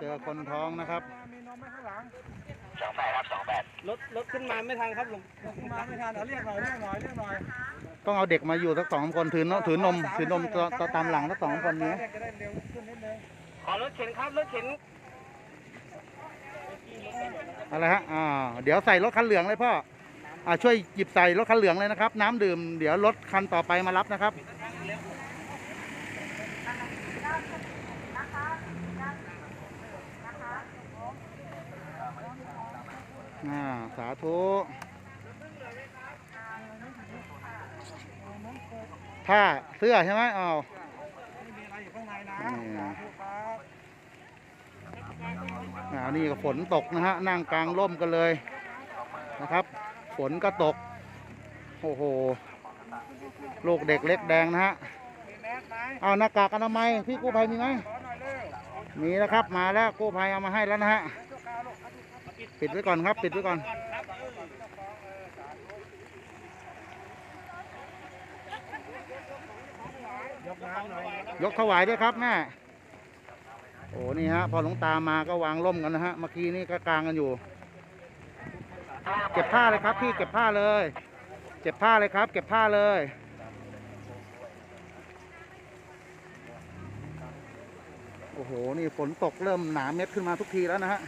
เจอคนท้องนะครับ มีนมไหมข้างหลังสองแปดครับสองแปดรถรถขึ้นมาไม่ทันครับหลวงลงมาไม่ทันเอาเรียกหน่อยเรียกหน่อยเรียกหน่อยต้องเอาเด็กมาอยู่สักสองคนถือนถือนมถือนมตัวตัวตามหลังสักสองคนนี้เรียกจะได้เร็วขึ้นนิดนึงขอรถเข็นครับรถเข็นอะไรฮะอ่าเดี๋ยวใส่รถคันเหลืองเลยพ่ออ่าช่วยหยิบใส่รถคันเหลืองเลยนะครับ น้ำดื่ม เดี๋ยวรถคันต่อไปมารับนะครับ อ่าสาธุผ้าเสื้อใช่ไหมอ้าวไม่มีอะไรอยู่ข้างในนะสาธุครับอ่านี่ก็ฝนตกนะฮะนั่งกลางร่มกันเลยนะครับ ฝนก็ตก โอ้โห ลูกเด็กเล็กแดงนะฮะเอาหน้ากากอนามัยพี่กู้ภัยมีไหมขอหน่อยเร็วมีนะครับ มาแล้วกู้ภัยเอามาให้แล้วนะฮะ ปิดไว้ก่อนครับ ปิดไว้ก่อนยกน้ำหน่อยยกถวายด้วยครับแม่โอ้นี่ฮะ พอหลวงตามาก็วางร่มกันนะฮะ เมื่อกี้นี่ก็กลางกันอยู่ เก็บผ้าเลยครับพี่เก็บผ้าเลย เก็บผ้าเลยครับ เก็บผ้าเลยโอ้โห นี่ฝนตกเริ่มหนาเม็ดขึ้นมาทุกทีแล้วนะฮะ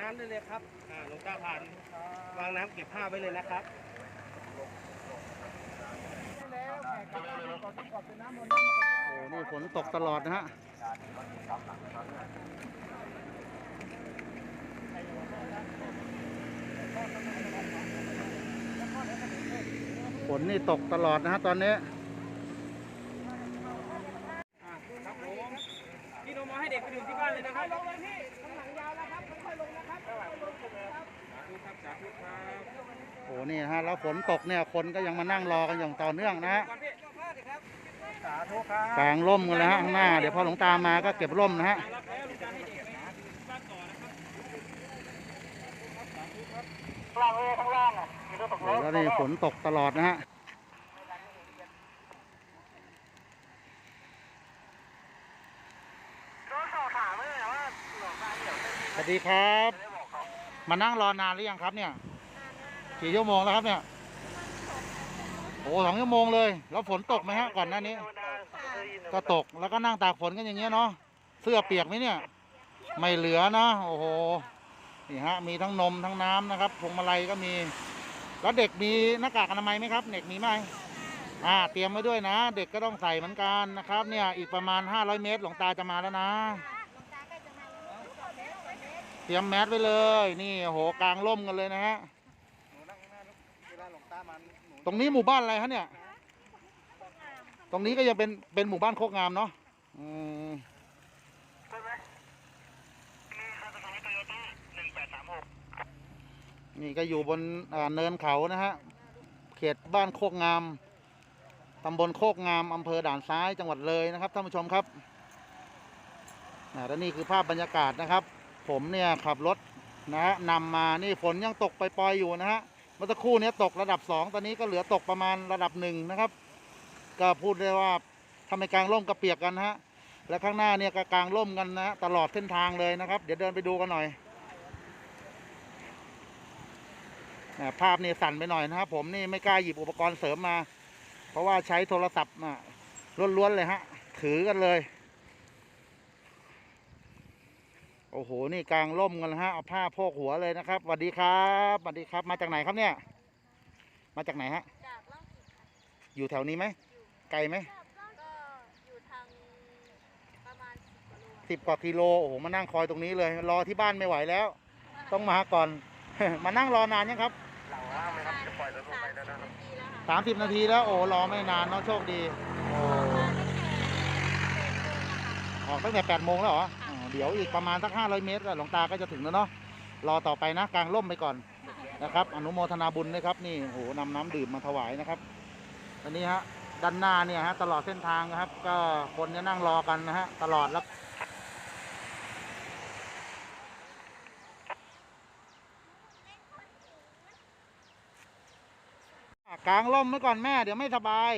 น้ำได้เลยครับอ่าหลวงตาผ่านวางน้ำเก็บผ้าไว้เลยนะครับแล้วแขกกลับบ้านก่อนที่ก่อนเป็นน้ำมันต์น้ำมันต์ โอ้นี่ฝนตกตลอดนะฮะ ฝนนี่ตกตลอดนะฮะตอนนี้ครับผมพี่นมมาให้เด็กไปดื่มที่บ้านเลยนะครับลงเลยพี่ โอ้โหนี่ฮะแล้วฝนตกเนี่ยคนก็ยังมานั่งรอกันอย่างต่อเนื่องนะฮะกางร่มกันแล้วฮะข้างหน้า เดี๋ยวพอหลวงตามาก็เก็บร่มนะฮะแล้วนี่ฝนตกตลอดนะฮะสวัสดีครับ มานั่งรอนานหรือยังครับเนี่ยกี่ชั่วโมงแล้วครับเนี่ยโอ้สองชั่วโมงเลย แล้วฝนตกไหมฮะก่อนหน้านี้ธรรมดาเคยยินก็ตกแล้วก็นั่งตากฝนกันอย่างเงี้ยเนาะเสื้อเปียกไหมเนี่ย ไม่เหลือนะโอ้โหนี่ฮะมีทั้งนมทั้งน้ำนะครับพวงมาลัยก็มี แล้วเด็กมีหน้ากากอนามัยไหมครับ เด็กมีไหมอ่าเตรียมไว้ด้วยนะ เด็กก็ต้องใส่เหมือนกันนะครับ เนี่ยอีกประมาณ 500 เมตรหลวงตาจะมาแล้วนะ เตรียมแมสไว้เลย นี่โอ้โหกลางร่มกันเลยนะฮะ หนูนั่งข้างหน้าลูกเวลาหลวงตามันหนูตรงนี้หมู่บ้านอะไรฮะเนี่ย ตรงนี้ก็ยังเป็นเป็นหมู่บ้านโคกงามเนาะอืมใช่ไหมมีคาร์บอนโตโยต้าหนึ่งแปดสามหกนี่ก็อยู่บนอ่าเนินเขานะฮะ เขตบ้านโคกงาม ตำบลโคกงาม อำเภอด่านซ้ายจังหวัดเลยนะครับท่านผู้ชมครับอ่าและนี่คือภาพบรรยากาศนะครับ ผมเนี่ยขับรถนะฮะนำมานี่ฝนยังตกปล่อยๆอยู่นะฮะเมื่อสักครู่นี้ตกระดับสองตอนนี้ก็เหลือตกประมาณระดับหนึ่งนะครับ ก็พูดได้ว่าทำให้กลางร่มกระเปียกกันฮะและข้างหน้าเนี่ยก็กลางร่มกันนะตลอดเส้นทางเลยนะครับ เดี๋ยวเดินไปดูกันหน่อยภาพนี่สั่นไปหน่อยนะครับผมนี่ไม่กล้าหยิบอุปกรณ์เสริมมา เพราะว่าใช้โทรศัพท์อะล้วนๆเลยฮะถือกันเลย โอ้โห นี่กลางร่มกันนะฮะ เอาผ้าโพกหัวเลยนะครับสวัสดีครับสวัสดีครับ มาจากไหนครับเนี่ย มาจากไหนฮะ จากล่องผิดค่ะอยู่แถวนี้ไหมไกลไหม ก็อยู่ทางประมาณสิบกว่าโลสิบกว่ากิโล โอ้โห มานั่งคอยตรงนี้เลย รอที่บ้านไม่ไหวแล้ว ต้องมาก่อน มานั่งรอนานยังครับหลังล่างไหมครับจะปล่อยรถลงไปแล้วนะครับ ปีแล้วค่ะสามสิบนาทีแล้ว โอ้รอไม่นานเนาะโชคดี โอ้มาตั้งแต่เจ็ดโมงอะค่ะ ออกตั้งแต่แปดโมงแล้วเหรออ๋อ เดี๋ยวอีกประมาณสักห้าร้อยเมตรหลวงตาก็จะถึงแล้วเนาะรอต่อไปนะกลางร่มไปก่อนนะครับ อนุโมทนาบุญด้วยครับนี่โอ้โหนำน้ำดื่มมาถวายนะครับอันนี้ฮะด้านหน้าเนี่ยฮะตลอดเส้นทางนะครับ ก็คนจะนั่งรอกันนะฮะตลอดแล้วกลางร่มไว้ก่อนแม่เดี๋ยวไม่สบาย